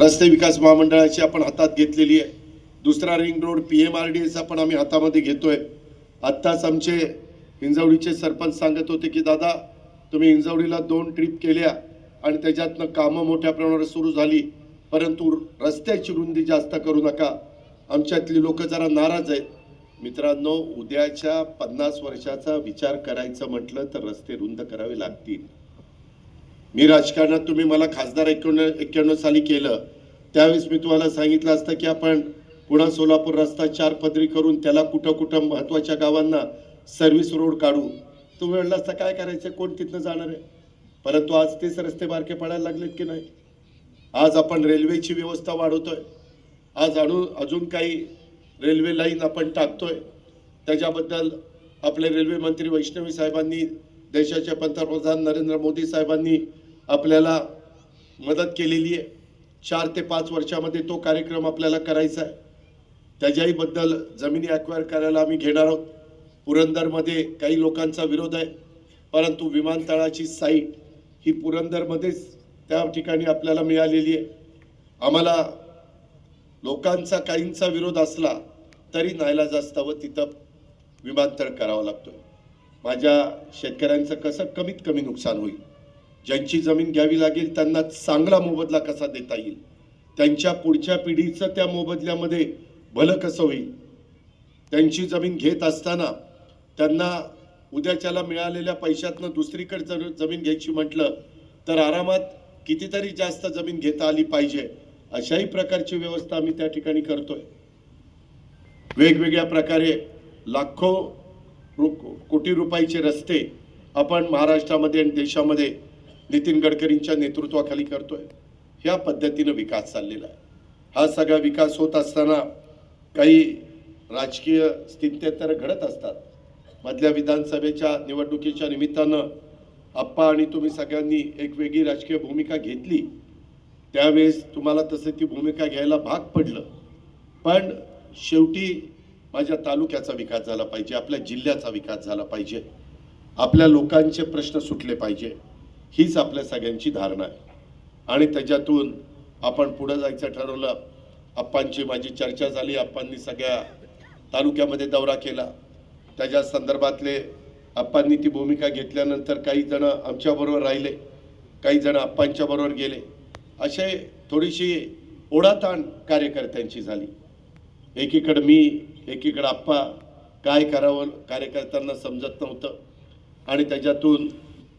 रस्ते विकास महामंडळाची आपण हातात घेतलेली आहे. दुसरा ring road P M R D एचा पण आम्ही हातामध्ये घेतोय. आत्ताच आमचे हिंजवडीचे सरपंच सांगत होते की दादा तुम्ही हिंजवडीला दोन ट्रिप केल्या आणि त्याच्यातनं कामं मोठ्या प्रमाणावर सुरू झाली परंतु रस्त्याची रुंदी जास्त करू नका. आमच्यातली लोक जरा नाराज आहेत. मित्रांनो उद्याच्या पन्नास वर्षाचा विचार करायचं म्हटलं तर रस्ते रुंद करावे लागतील. मी राजकारणात तुम्ही मला खासदार एक्क्याण्णव एक्क्याण्णव साली केलं. त्यावेळेस मी तुम्हाला सांगितलं असतं की आपण पुणा सोलापूर रस्ता चार पदरी करून त्याला कुठं कुठं महत्त्वाच्या गावांना सर्व्हिस रोड काढू. तो वेळला असता काय करायचं? कोण तिथनं जाणार आहे? परंतु आज तेच रस्ते बारके पडायला लागलेत की नाही? आज आपण रेल्वेची व्यवस्था वाढवतोय. आज अणू अजून काही रेल्वे लाईन आपण टाकतोय. त्याच्याबद्दल आपले रेल्वे मंत्री वैष्णवी साहेबांनी देशाचे पंतप्रधान नरेंद्र मोदी साहेबांनी आपल्याला मदत केलेली आहे. चार ते पाच वर्षामध्ये तो कार्यक्रम आपल्याला करायचा आहे. त्याच्याहीबद्दल जमिनी अक्वायर करायला आम्ही घेणार आहोत. पुरंदरमध्ये काही लोकांचा विरोध आहे. परंतु विमानतळाची साईट ही पुरंदरमध्येच त्या ठिकाणी आपल्याला मिळालेली आहे. आम्हाला लोकांचा काहींचा विरोध असला तरी नाईलाज जास्तावं तिथं विमानतळ करावं लागतो माझ्या शेतकऱ्यांचं कसं कमीत कमी नुकसान होईल? ज्यांची जमीन घ्यावी लागेल त्यांना चांगला मोबदला कसा देता येईल? त्यांच्या पुढच्या पिढीचं त्या मोबदल्यामध्ये भलं कसं होईल? त्यांची जमीन घेत असताना त्यांना उद्याच्याला मिळालेल्या पैशातनं दुसरीकडे जर जमीन घ्यायची म्हटलं तर आरामात कितीतरी जास्त जमीन घेता आली पाहिजे अशाही प्रकारची व्यवस्था आम्ही त्या ठिकाणी करतोय. वेगवेगळ्या प्रकारे लाखो रु- कोटी रुपयाचे रस्ते आपण महाराष्ट्रामध्ये आणि देशामध्ये नितीन गडकरींच्या नेतृत्वाखाली करतोय. ह्या पद्धतीनं विकास चाललेला आहे. हा सगळा विकास होत असताना काही राजकीय स्थित्यंतर घडत असतात. मधल्या विधानसभेच्या निवडणुकीच्या निमित्तानं आप्पा आणि तुम्ही सगळ्यांनी एक वेगळी राजकीय भूमिका घेतली. त्यावेळेस तुम्हाला तसं ती भूमिका घ्यायला भाग पडलं. पण शेवटी माझ्या तालुक्याचा विकास झाला पाहिजे आपल्या जिल्ह्याचा विकास झाला पाहिजे. आपल्या लोकांचे प्रश्न सुटले पाहिजे. हीच आपल्या सगळ्यांची धारणा आहे. आणि त्याच्यातून आपण पुढं जायचं ठरवलं आप्पांची माझी चर्चा झाली आप्पांनी सगळ्या तालुक्यामध्ये दौरा केला. त्याच्या संदर्भातले आप्पांनी ती भूमिका घेतल्यानंतर काही जण आमच्याबरोबर राहिले काही जण आप्पांच्याबरोबर गेले. असे थोडीशी ओढाताण कार्यकर्त्यांची झाली. एकीकडं मी एकीकडं आप्पा काय करावं कार्यकर्त्यांना समजत नव्हतं. आणि त्याच्यातून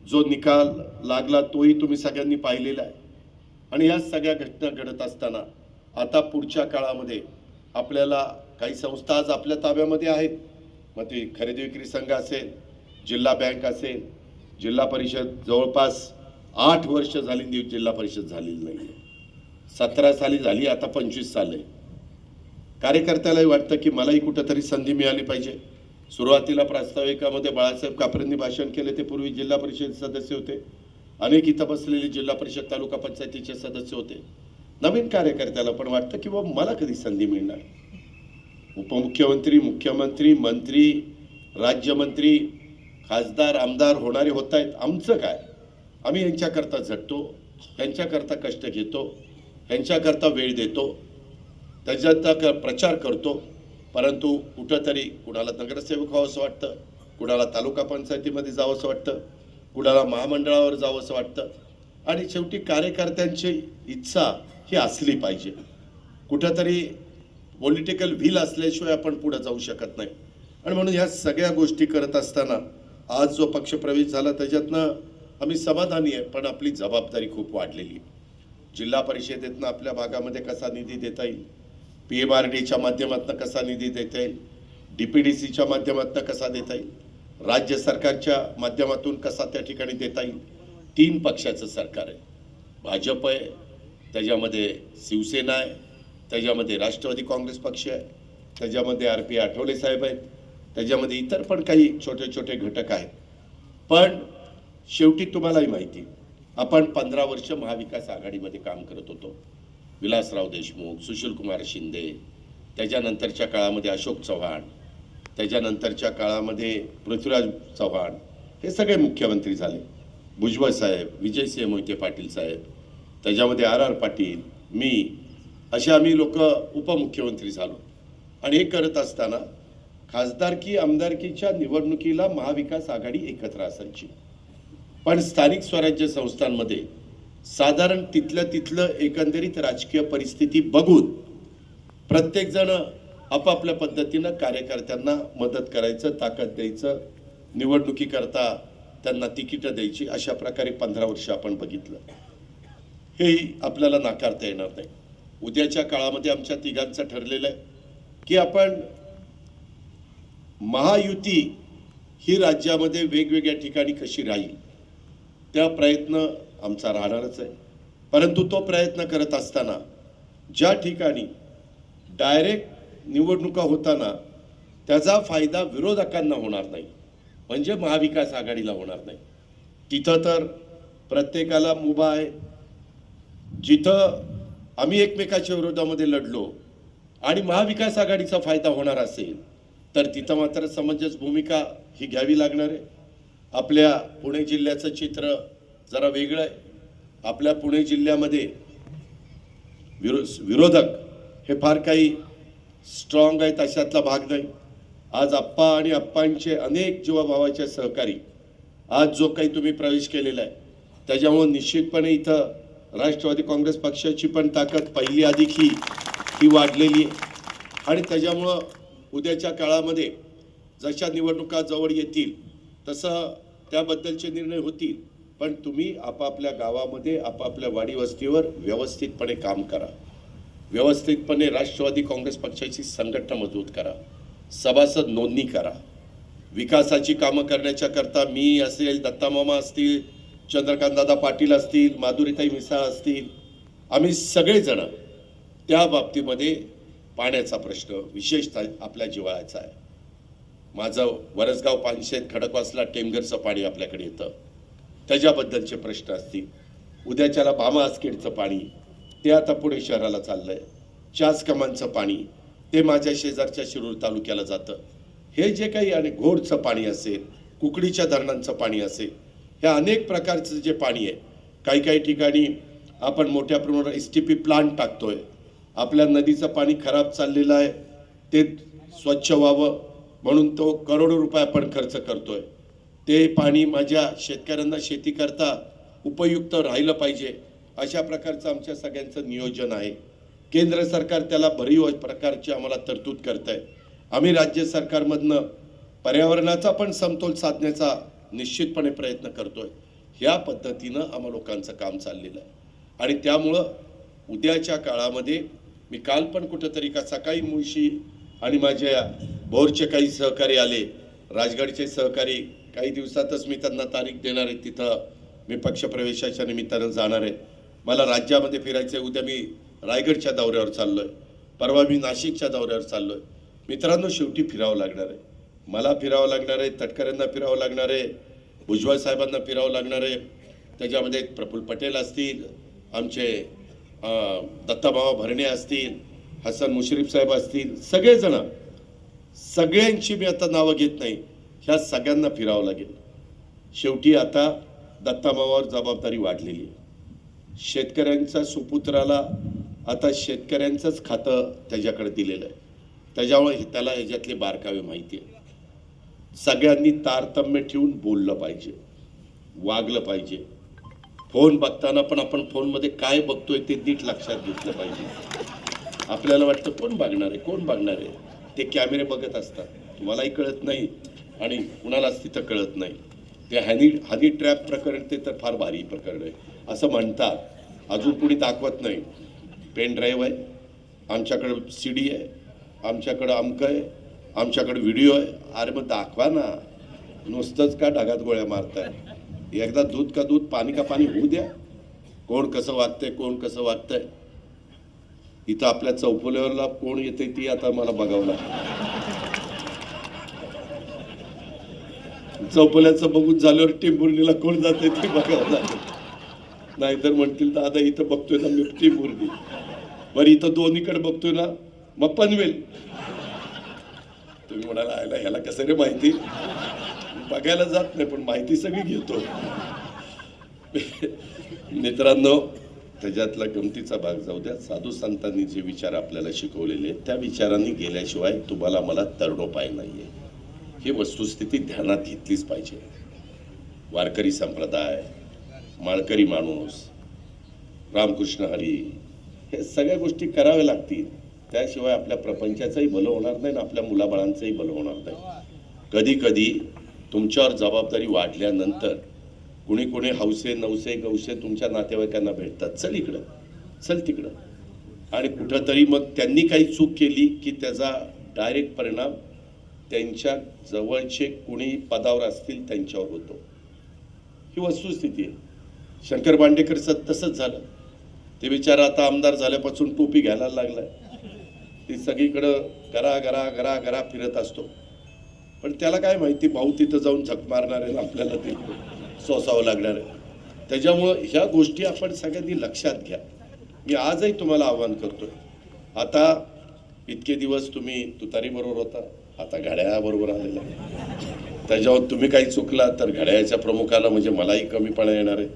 जो निकाल लागला तोही तुम्ही सगळ्यांनी पाहिलेला आहे. आणि या सगळ्या घटना घडत असताना आता पुढच्या काळामध्ये आपल्याला काही संस्था आज आपल्या ताब्यामध्ये आहेत. मग ते खरेदी विक्री संघ असेल जिल्हा बँक असेल जिल्हा परिषद जवळपास आठ वर्ष झाली नि- जिल्हा परिषद झालेली नाही आहे सतरा साली झाली आता पंचवीस साल. आहे कार्यकर्त्यालाही वाटतं की मलाही कुठंतरी संधी मिळाली पाहिजे. सुरुवातीला प्रास्ताविकामध्ये बाळासाहेब कापरेंनी भाषण केले ते पूर्वी जिल्हा परिषद सदस्य होते. अनेक इथं बसलेले जिल्हा परिषद तालुका पंचायतीचे सदस्य होते. नवीन कार्यकर्त्याला पण वाटतं की बाबा मला कधी संधी मिळणार? उपमुख्यमंत्री मुख्यमंत्री मंत्री राज्यमंत्री खासदार आमदार होणारे होत आहेत आमचं काय? आम्ही यांच्याकरता झटतो यांच्याकरता कष्ट घेतो यांच्याकरता वेळ देतो त्याच्यात क- प्रचार करतो. परंतु कुठंतरी कुणाला नगरसेवक व्हावंसं वाटतं कुणाला तालुका पंचायतीमध्ये जावंसं वाटतं कुणाला महामंडळावर जावंसं वाटतं. आणि शेवटी कार्यकर्त्यांची इच्छा ही असली पाहिजे. कुठंतरी पॉलिटिकल व्हील असल्याशिवाय आपण पुढे जाऊ शकत नाही. आणि म्हणून ह्या सगळ्या गोष्टी करत असताना आज जो पक्ष प्रवेश झाला त्याच्यातनं आम्ही समाधानी आहे पण आपली जबाबदारी खूप वाढलेली आहे. जिल्हा परिषदेतनं आपल्या भागामध्ये कसा निधी देता येईल पी एम आर डीच्या माध्यमातून कसा निधी देता येईल? डी पी डी सीच्या माध्यमातून कसा देता येईल? राज्य सरकारच्या माध्यमातून कसा त्या ठिकाणी देता येईल? तीन पक्षाचं सरकार आहे. भाजप आहे त्याच्यामध्ये शिवसेना आहे त्याच्यामध्ये राष्ट्रवादी काँग्रेस पक्ष आहे त्याच्यामध्ये आर पी आठवले साहेब आहेत त्याच्यामध्ये इतर पण काही छोटे छोटे घटक आहेत. पण शेवटी तुम्हालाही माहिती आपण पंधरा वर्ष महाविकास आघाडीमध्ये काम करत होतो. विलासराव देशमुख सुशीलकुमार शिंदे त्याच्यानंतरच्या काळामध्ये अशोक चव्हाण त्याच्यानंतरच्या काळामध्ये पृथ्वीराज चव्हाण हे सगळे मुख्यमंत्री झाले. भुजबळ साहेब विजयसिंह मोहिते पाटील साहेब त्याच्यामध्ये आर आर पाटील मी असे आम्ही लोक उपमुख्यमंत्री झालो. आणि हे करत असताना खासदारकी आमदारकीच्या निवडणुकीला महाविकास आघाडी एकत्र असायची. पण स्थानिक स्वराज्य संस्थांमध्ये साधारण तिथलं तिथलं एकंदरीत राजकीय परिस्थिती बघून प्रत्येकजण आपापल्या पद्धतीनं कार्यकर्त्यांना मदत करायचं ताकद द्यायचं निवडणुकीकरता त्यांना तिकीटं द्यायची अशा प्रकारे पंधरा वर्ष आपण बघितलं. हेही आपल्याला नाकारता येणार नाही. उद्याच्या काळामध्ये आमच्या तिघांचं ठरलेलं आहे की आपण महायुती ही राज्यामध्ये वेगवेगळ्या ठिकाणी कशी राहील त्या प्रयत्न आमचा राहणारच आहे. परंतु तो प्रयत्न करत असताना ज्या ठिकाणी डायरेक्ट निवडणुका होताना त्याचा फायदा विरोधकांना होणार नाही म्हणजे महाविकास आघाडीला होणार नाही. तिथं तर प्रत्येकाला मुभा आहे. जिथं आम्ही एकमेकाच्या विरोधामध्ये लढलो आणि महाविकास आघाडीचा फायदा होणार असेल तर तिथं मात्र समंजस भूमिका ही घ्यावी लागणार आहे. आपल्या पुणे जिल्ह्याचं चित्र जरा वेगळं आहे. आपल्या पुणे जिल्ह्यामध्ये विरो विरोधक हे फार काही स्ट्रॉंग आहेत अशातला भाग नाही. आज आप्पा आणि आप्पांचे अनेक जीवाभावाचे सहकारी आज जो काही तुम्ही प्रवेश केलेला आहे त्याच्यामुळं निश्चितपणे इथं राष्ट्रवादी काँग्रेस पक्षाची पण ताकद पहिली अधिक ही ही वाढलेली आहे. आणि त्याच्यामुळं उद्याच्या काळामध्ये जशा निवडणुका जवळ येतील तसं त्याबद्दलचे निर्णय होतील. पण तुम्ही आपापल्या गावामध्ये आपापल्या वाडीवस्तीवर व्यवस्थितपणे काम करा. व्यवस्थितपणे राष्ट्रवादी काँग्रेस पक्षाची संघटना मजबूत करा. सभासद नोंदणी करा. विकासाची कामं करण्याच्या करता मी असेल दत्तामामा असतील चंद्रकांतदादा पाटील असतील माधुरीताई मिसाळ असतील आम्ही सगळेजण त्या बाबतीमध्ये पाण्याचा प्रश्न विशेषतः आपल्या जिवाळ्याचा आहे. माझं वरसगाव पानशेत खडकवासला टेमघरचं पाणी आपल्याकडे येतं. त्याच्याबद्दलचे प्रश्न असतील. उद्याच्याला भामा आसखेडचं पाणी ते आता पुणे शहराला चाललं चास कमानचं पाणी ते माझ्या शेजारच्या शिरूर तालुक्याला जातं. हे जे काही आणि घोडचं पाणी असेल कुकडीच्या धरणांचं पाणी असेल हे अनेक प्रकारचं जे पाणी आहे काही काही ठिकाणी आपण मोठ्या प्रमाणावर एस टी पी प्लांट टाकतोय. आपल्या नदीचं पाणी खराब चाललेलं आहे ते स्वच्छ व्हावं म्हणून तो करोडो रुपये आपण खर्च करतोय. ते पाणी माझ्या शेतकऱ्यांना शेती करता उपयुक्त राहिलं पाहिजे अशा प्रकारचं आमच्या सगळ्यांचं नियोजन आहे. केंद्र सरकार त्याला भरीव प्रकारची आम्हाला तरतूद करत आहे आम्ही राज्य सरकारमधनं पर्यावरणाचा पण समतोल साधण्याचा निश्चितपणे प्रयत्न करतोय. ह्या पद्धतीनं आम्हा लोकांचं काम चाललेलं आहे. आणि त्यामुळं उद्याच्या काळामध्ये मी काल पण कुठंतरी का सकाळी मुळशी आणि माझ्या भोरचे काही सहकारी आले राजगडचे सहकारी काही दिवसातच मी त्यांना तारीख देणार आहे. तिथं मी पक्षप्रवेशाच्या निमित्तानं जाणार आहे. मला राज्यामध्ये फिरायचं आहे उद्या मी रायगडच्या दौऱ्यावर चाललो आहे परवा मी नाशिकच्या दौऱ्यावर चाललो आहे मित्रांनो शेवटी फिरावं लागणार आहे. मला फिरावं लागणार आहे. तटकऱ्यांना फिरावं लागणार आहे. भुजबळ साहेबांना फिरावं लागणार आहे. त्याच्यामध्ये प्रफुल्ल पटेल असतील. आमचे दत्ताबाबा भरणे असतील. हसन मुश्रीफ साहेब असतील. सगळेजण. सगळ्यांची मी आता नावं घेत नाही. ह्या सगळ्यांना फिरावं लागेल. शेवटी आता दत्तामावावर जबाबदारी वाढलेली आहे. शेतकऱ्यांच्या सुपुत्राला आता शेतकऱ्यांचंच खातं त्याच्याकडे दिलेलं आहे. त्याच्यामुळे त्याला ह्याच्यातले बारकावे माहिती आहे. सगळ्यांनी तारतम्य ठेवून बोललं पाहिजे. वागलं पाहिजे. फोन बघताना पण आपण फोनमध्ये काय बघतोय ते नीट लक्षात घेतलं पाहिजे. आपल्याला वाटतं कोण बघणार आहे? कोण बघणार आहे? ते कॅमेरे बघत असतात. तुम्हालाही कळत नाही. आणि कुणालाच तिथं कळत नाही. ते हॅनी हनी ट्रॅप प्रकरण ते तर फार भारी प्रकरण आहे. असं म्हणतात. अजून कुणी दाखवत नाही. पेन ड्राईव्ह आहे. आमच्याकडं सी डी आहे. आमच्याकडं अमकं आहे. आमच्याकडं व्हिडिओ आहे. अरे मग दाखवा ना. नुसतंच का ढगात गोळ्या मारताय? एकदा दूध का दूध पाणी का पाणी होऊ द्या. कोण कसं वागतंय कोण कसं वागतंय. इथं आपल्या चौफुल्यावरला कोण येते ती आता मला बघावं लागतं. चौपल्याचं बघून झाल्यावर टिंबुर्णीला कोण जाते ते बघावं लागेल. नाहीतर म्हणतील दादा इथं बघतोय ना मी टिंबुर्णी बरं इथं दोन्हीकडे बघतोय ना मग पनवेल. तुम्ही म्हणाला आयला ह्याला कसं रे माहिती? बघायला जात नाही पण माहिती सगळी घेतो. मित्रांनो त्याच्यातला गमतीचा भाग जाऊ द्या. साधू संतांनी जे विचार आपल्याला शिकवलेले आहेत त्या विचारांनी गेल्याशिवाय तुम्हाला मला तरणोपाय आहे ही वस्तुस्थिती ध्यानात घेतलीच पाहिजे. वारकरी संप्रदाय माळकरी माणूस रामकृष्ण हरी हे सगळ्या गोष्टी कराव्या लागतील. त्याशिवाय आपल्या प्रपंचाचंही भलं होणार नाही आणि आपल्या मुलाबाळांचंही भलं होणार नाही. कधी कधी तुमच्यावर जबाबदारी वाढल्यानंतर कुणी कुणी हौसे नवसे गवसे तुमच्या नातेवाईकांना भेटतात. चल इकडं चल तिकडं. आणि कुठंतरी मग त्यांनी काही चूक केली की त्याचा डायरेक्ट परिणाम त्यांच्या जवळचे कुणी पदावर असतील त्यांच्यावर होतो. ही वस्तुस्थिती आहे. शंकर बांडेकरचं तसंच झालं. ते बिचारा आता आमदार झाल्यापासून टोपी घ्यायला लागलाय. ती सगळीकडं गरा गरा गरा गरा फिरत असतो. पण त्याला काय माहिती भाऊ तिथं जाऊन झक मारणार आहे आपल्याला ते सोसावं लागणार आहे. त्याच्यामुळं ह्या गोष्टी आपण सगळ्यांनी लक्षात घ्या. मी आजही तुम्हाला आवाहन करतोय. आता इतके दिवस तुम्ही तुतारीबरोबर होता. आता घड्याळाबरोबर आलेला आहे. त्याच्यावर तुम्ही काही चुकला तर घड्याळ्याच्या प्रमुखाला म्हणजे मलाही कमीपणा येणार आहे.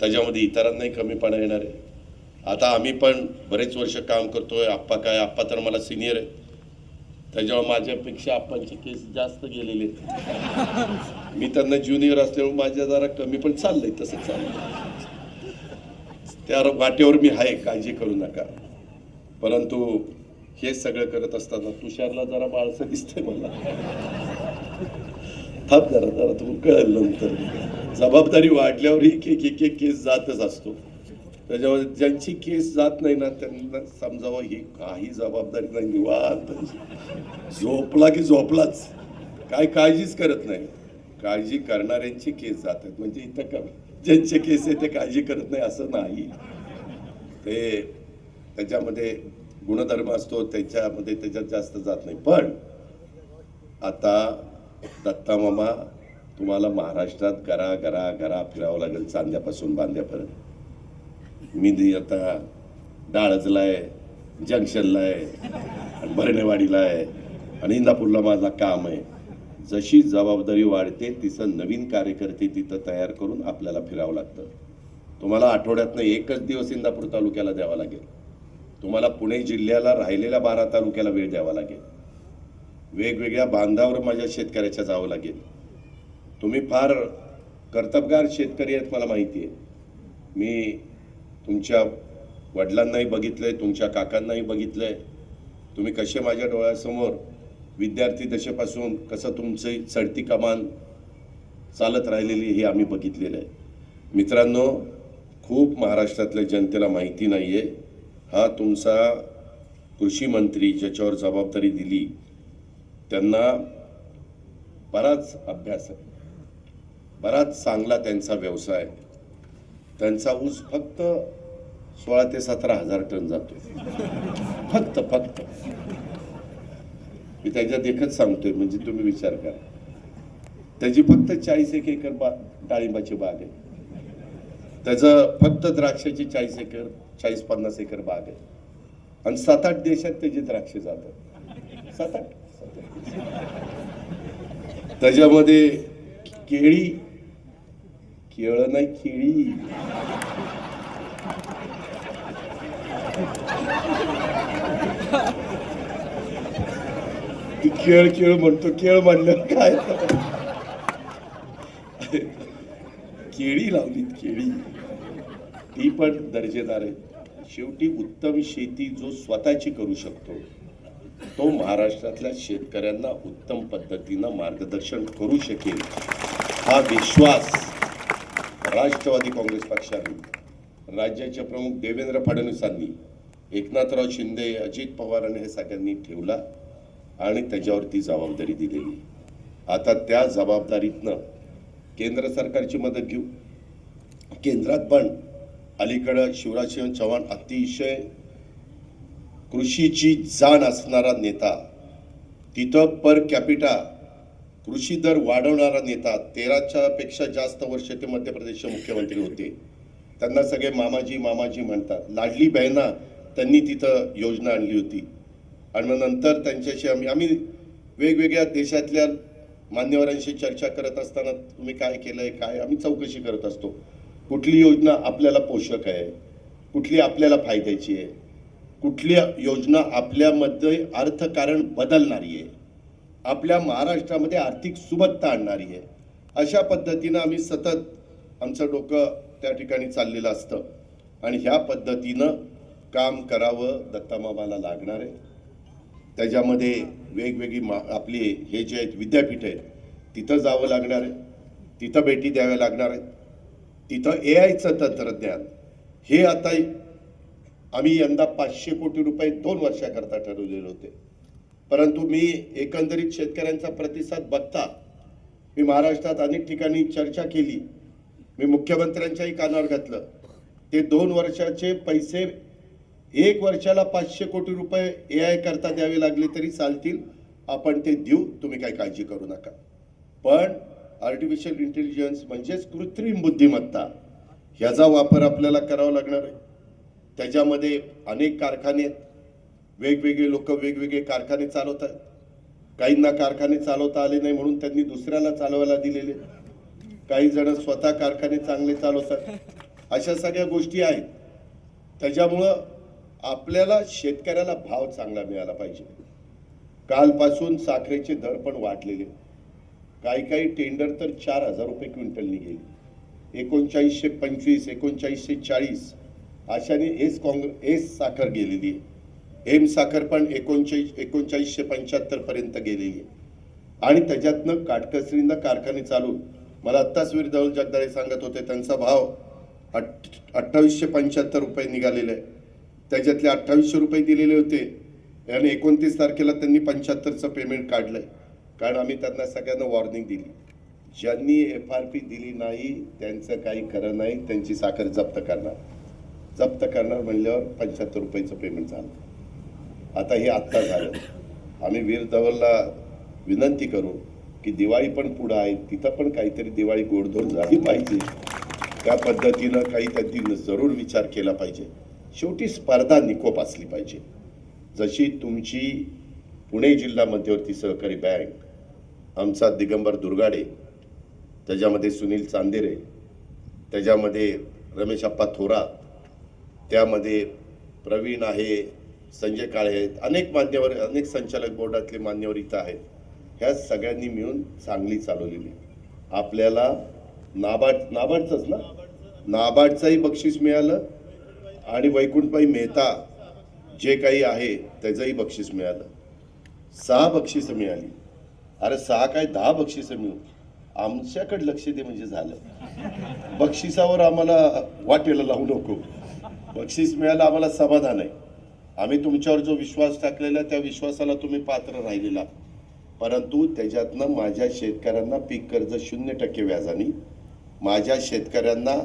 त्याच्यामध्ये इतरांनाही कमीपणा येणार आहे. आता आम्ही पण बरेच वर्ष काम करतोय. आप्पा काय आप्पा तर मला सिनियर आहे त्याच्यामुळे माझ्यापेक्षा आप्पांची केस जास्त गेलेले आहेत. मी त्यांना ज्युनियर असल्यामुळे माझ्या जरा कमी पण चाललंय तसं चाललंय. त्या वाटेवर मी आहे काळजी करू नका. परंतु हे सगळं करत असताना तुषारला जरा बाळसं दिसतंय मला. थांब जरा जरा तुम्ही कळेल नंतर. जबाबदारी वाढल्यावर एक एक एक एक केस जातच असतो. त्याच्यावर ज्यांची केस जात नाही ना त्यांना समजावं ही काही जबाबदारी नाही निवांत. झोपला की झोपलाच. काय काळजीच करत नाही. काळजी करणाऱ्यांची केस जातात म्हणजे इथं का ज्यांचे केस आहे ते काळजी करत नाही असं नाही. ते त्याच्यामध्ये गुणधर्म असतो त्याच्यामध्ये त्याच्यात जास्त जात नाही. पण आता दत्ता मामा तुम्हाला महाराष्ट्रात घरा घरा घरा फिरावं लागेल चांद्यापासून बांध्यापर्यंत मी आता डाळजला आहे जंक्शनला आहे भरणेवाडीला आहे आणि इंदापूरला माझा काम आहे. जशी जबाबदारी वाढते तिचं नवीन कार्यकर्ते तिथं तयार करून आपल्याला फिरावं लागतं. तुम्हाला आठवड्यातनं एकच दिवस इंदापूर तालुक्याला द्यावा लागेल. तुम्हाला पुणे जिल्ह्याला राहिलेल्या बारा तालुक्याला वेळ द्यावा लागेल. वेगवेगळ्या बांधावर माझ्या शेतकऱ्याच्या जावं लागेल. तुम्ही फार कर्तबगार शेतकरी आहेत मला माहिती आहे. मी तुमच्या वडिलांनाही बघितलं आहे तुमच्या काकांनाही बघितलं आहे तुम्ही कसे माझ्या डोळ्यासमोर विद्यार्थी दशेपासून कसं तुमची चढती कमान चालत राहिलेली हे आम्ही बघितलेलं आहे. मित्रांनो खूप महाराष्ट्रातल्या जनतेला माहिती नाही आहे हा तुमचा कृषी मंत्री ज्याच्यावर जबाबदारी दिली त्यांना बराच अभ्यास आहे. बराच चांगला त्यांचा व्यवसाय त्यांचा ऊस फक्त सोळा ते सतरा हजार टन जातो फक्त फक्त. मी त्याच्यात एकच सांगतोय म्हणजे तुम्ही विचार करा. त्याची फक्त चाळीस एक एकर बा डाळिंबाची बाग आहे. त्याचं फक्त द्राक्षाची चाळीस एकर चाळीस पन्नास एकर बाग आहे. आणि सात आठ देशात त्याचे द्राक्ष जातात. सात आठ त्याच्यामध्ये केळी. केळ नाही केळी. खेळ खेळ म्हणतो. खेळ म्हणलं काय? केळी लावलीत केळी. ती पण दर्जेदार आहे. शेवटी उत्तम शेती जो स्वतःची करू शकतो तो महाराष्ट्रातल्या शेतकऱ्यांना उत्तम पद्धतीनं मार्गदर्शन करू शकेल हा विश्वास राष्ट्रवादी काँग्रेस पक्षाने राज्याचे प्रमुख देवेंद्र फडणवीसांनी एकनाथराव शिंदे अजित पवारांनी हे सगळ्यांनी ठेवला आणि त्याच्यावरती जबाबदारी दिलेली. आता त्या जबाबदारीतनं केंद्र सरकारची मदत घेऊ. केंद्रात पण अलीकडं शिवराजसिंह चव्हाण अतिशय कृषीची जाण असणारा नेता तिथं पर कॅपिटा कृषी दर वाढवणारा नेता तेराच्या पेक्षा जास्त वर्ष ते मध्य प्रदेशचे मुख्यमंत्री होते. त्यांना सगळे मामाजी मामाजी म्हणतात. लाडली बहिणा त्यांनी तिथं योजना आणली होती. आणि मग नंतर त्यांच्याशी आम्ही आम्ही वेगवेगळ्या देशातल्या मान्यवरांशी चर्चा करत असताना तुम्ही काय केलंय काय? आम्ही चौकशी करत असतो. कुठली योजना आपल्याला पोषक आहे? कुठली आपल्याला फायद्याची आहे? कुठली योजना आपल्यामध्ये अर्थकारण बदलणारी आहे? आपल्या महाराष्ट्रामध्ये आर्थिक सुबत्ता आणणारी आहे? अशा पद्धतीनं आम्ही सतत आमचं डोकं त्या ठिकाणी चाललेलं असतं. आणि ह्या पद्धतीनं काम करावं दत्तामामाला लागणार आहे. त्याच्यामध्ये वेगवेगळी मा आपली हे जे आहेत विद्यापीठ आहेत तिथं जावं लागणार आहे. तिथं भेटी द्याव्या लागणार आहेत. तिथं ए आयचं तंत्रज्ञान हे आता आम्ही यंदा पाचशे कोटी रुपये दोन वर्षाकरता ठरवलेले होते. परंतु मी एकंदरीत शेतकऱ्यांचा प्रतिसाद बघता मी महाराष्ट्रात अनेक ठिकाणी चर्चा केली मी मुख्यमंत्र्यांच्याही कानावर घातलं. ते दोन वर्षाचे पैसे एक वर्षाला पाचशे कोटी रुपये ए आय करता द्यावे लागले तरी चालतील आपण ते देऊ तुम्ही काही काळजी करू नका. पण आर्टिफिशियल इंटेलिजन्स म्हणजेच कृत्रिम बुद्धिमत्ता ह्याचा वापर आपल्याला करावा लागणार आहे. त्याच्यामध्ये अनेक कारखाने आहेत. वेगवेगळे लोक वेगवेगळे कारखाने चालवत आहेत काहींना कारखाने चालवता आले नाही म्हणून त्यांनी दुसऱ्याला चालवायला दिलेले. काही जण स्वतः कारखाने चांगले चालवतात. अशा सगळ्या गोष्टी आहेत. त्याच्यामुळं आपल्याला शेतकऱ्याला भाव चांगला मिळाला पाहिजे. कालपासून साखरेचे दर पण वाढलेले काही काही टेंडर तर चार हजार रुपये क्विंटलनी गेली एकोणचाळीसशे पंचवीस एकोणचाळीसशे चाळीस अशाने एस काँग्रेस एस साखर गेलेली आहे. एम साखर पण एकोणचाळीस एकोणचाळीसशे पंच्याहत्तरपर्यंत गेलेली आहे. आणि त्याच्यातनं काटकसरीनं कारखाने चालू मला आत्ताच वीर धवल जगदाळे सांगत होते त्यांचा भाव अठ अठ्ठावीसशे पंच्याहत्तर रुपये निघालेले आहे. त्याच्यातले अठ्ठावीसशे रुपये दिलेले होते. आणि एकोणतीस तारखेला त्यांनी पंच्याहत्तरचं पेमेंट काढलं आहे कारण आम्ही त्यांना सगळ्यांना वॉर्निंग दिली. ज्यांनी एफ आर पी दिली नाही त्यांचं काही खरं नाही त्यांची साखर जप्त करणार. जप्त करणार म्हणल्यावर पंच्याहत्तर रुपयाचं पेमेंट झालं. आता हे आत्ता झालं. आम्ही वीर धवलला विनंती करू की दिवाळी पण पुढं आहे तिथं पण काहीतरी दिवाळी गोडधोड झाली पाहिजे. त्या पद्धतीनं काही त्यांनी जरूर विचार केला पाहिजे. शेवटी स्पर्धा निकोप असली पाहिजे. जशी तुमची पुणे जिल्हा मध्यवर्ती सहकारी बँक आमचा दिगंबर दुर्गाडे त्याच्यामध्ये सुनील चांदेरे त्याच्यामध्ये रमेश अप्पा थोरात त्यामध्ये प्रवीण आहे संजय काळे आहेत अनेक मान्यवर अनेक संचालक बोर्डातले मान्यवर इथं आहेत. ह्या सगळ्यांनी मिळून चांगली चालवलेली. आपल्याला नाबार्ड नाबार्डचंच ना? नाबार्डचंही बक्षीस मिळालं आणि वैकुंठबाई मेहता जे काही आहे त्याचंही बक्षीस मिळालं. सहा बक्षिसं मिळाली. अरे सहा काय दहा बक्षिसं मिळू आमच्याकडे लक्ष दे म्हणजे झालं. बक्षिसावर आम्हाला वाटेला लावू नको. बक्षीस मिळालं आम्हाला समाधान आहे. आम्ही तुमच्यावर जो विश्वास टाकलेला त्या विश्वासाला तुम्ही पात्र राहिलेला. परंतु त्याच्यातनं माझ्या शेतकऱ्यांना पीक कर्ज शून्य टक्के व्याजाने माझ्या शेतकऱ्यांना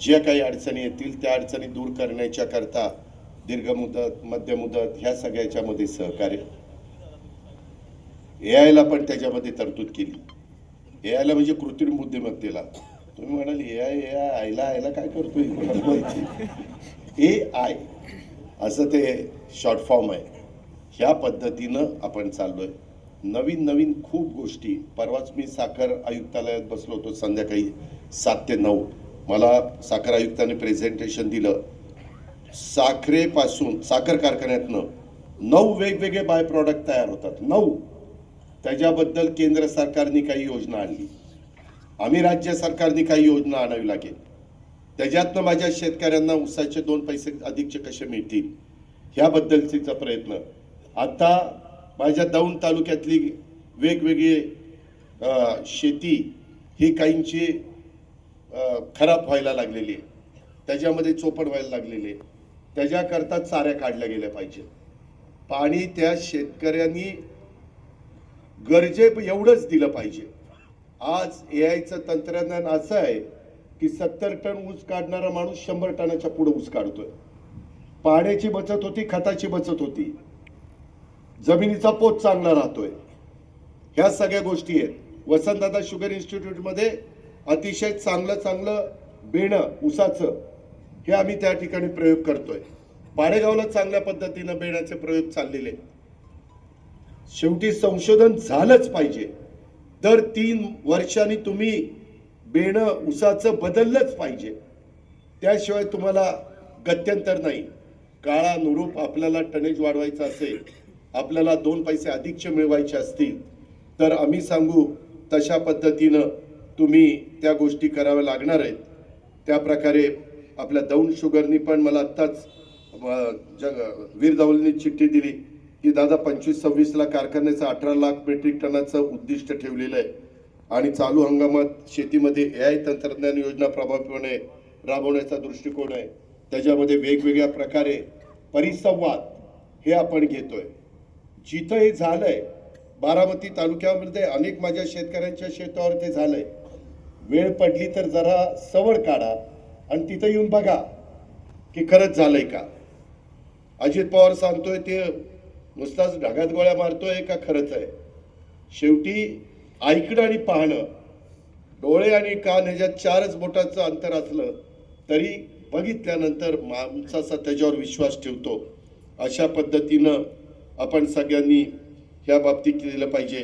ज्या काही अडचणी येतील त्या अडचणी दूर करण्याच्या करता दीर्घ मुदत मध्य मुदत ह्या सगळ्याच्यामध्ये सहकार्य. ए आयला पण त्याच्यामध्ये तरतूद केली. ए आयला म्हणजे कृत्रिम बुद्धिमत्तेला. तुम्ही म्हणाल ए आय ए आय आयला आयला काय करतोय? ए आय असं ते शॉर्ट फॉर्म आहे. ह्या पद्धतीनं आपण चाललोय. नवीन नवीन खूप गोष्टी. परवाच मी साखर आयुक्तालयात बसलो होतो संध्याकाळी सात ते नऊ. मला साखर आयुक्ताने प्रेझेंटेशन दिलं. साखरेपासून साखर कारखान्यातनं नऊ वेगवेगळे बाय प्रॉडक्ट तयार होतात. नऊ. त्याच्याबद्दल केंद्र सरकारने काही योजना आणली. आम्ही राज्य सरकारने काही योजना आणावी लागेल. त्याच्यातनं माझ्या शेतकऱ्यांना उसाचे दोन पैसे अधिकचे कसे मिळतील ह्याबद्दलचा प्रयत्न. आता माझ्या दौंड तालुक्यातली वेगवेगळी शेती ही काहींची खराब व्हायला लागलेली आहे. त्याच्यामध्ये चोपड व्हायला लागलेली आहे. त्याच्याकरता चाऱ्या काढल्या गेल्या पाहिजे पाणी त्या शेतकऱ्यांनी गरजे एवढंच दिलं पाहिजे. आज ए आयचं तंत्रज्ञान असं आहे की सत्तर टन ऊस काढणारा माणूस शंभर टनाच्या पुढे ऊस काढतोय. पाण्याची बचत होती खताची बचत होती. जमिनीचा पोत चांगला राहतोय. ह्या सगळ्या गोष्टी आहेत. वसंतदादा शुगर इन्स्टिट्यूटमध्ये अतिशय चांगलं चांगलं बेणं ऊसाचं हे आम्ही त्या ठिकाणी प्रयोग करतोय. पाडेगावला चांगल्या पद्धतीनं बेण्याचे प्रयोग चाललेले आहेत. शेवटी संशोधन झालंच पाहिजे. दर तीन वर्षांनी तुम्ही बेणं उसाचं बदललंच पाहिजे. त्याशिवाय तुम्हाला गत्यंतर नाही. काळानुरूप आपल्याला टनेज वाढवायचं असेल आपल्याला दोन पैसे अधिकचे मिळवायचे असतील तर आम्ही सांगू तशा पद्धतीनं तुम्ही त्या गोष्टी कराव्या लागणार आहेत. त्या प्रकारे आपल्या दौंड शुगरनी पण मला आत्ताच जग वीर चिठ्ठी दिली. की दादा पंचवीस सव्वीसला कारखान्याचं अठरा लाख मेट्रिक टनाचं उद्दिष्ट ठेवलेलं आहे. आणि चालू हंगामात शेतीमध्ये ए आय तंत्रज्ञान योजना प्रभावीपणे राबवण्याचा दृष्टिकोन आहे. त्याच्यामध्ये वेगवेगळ्या प्रकारे परिसंवाद हे आपण घेतोय. जिथं हे झालंय बारामती तालुक्यामध्ये अनेक माझ्या शेतकऱ्यांच्या शेतावर ते झालंय. वेळ पडली तर जरा सवड काढा आणि तिथं येऊन बघा की खरंच झालंय का? अजित पवार सांगतोय ते नुसताच ढगात गोळ्या मारतोय का खरंच आहे? शेवटी ऐकणं आणि पाहणं डोळे आणि कान ह्याच्यात चारच बोटाचं अंतर असलं तरी बघितल्यानंतर माणसाचा त्याच्यावर विश्वास ठेवतो. अशा पद्धतीनं आपण सगळ्यांनी ह्या बाबतीत केलेलं पाहिजे.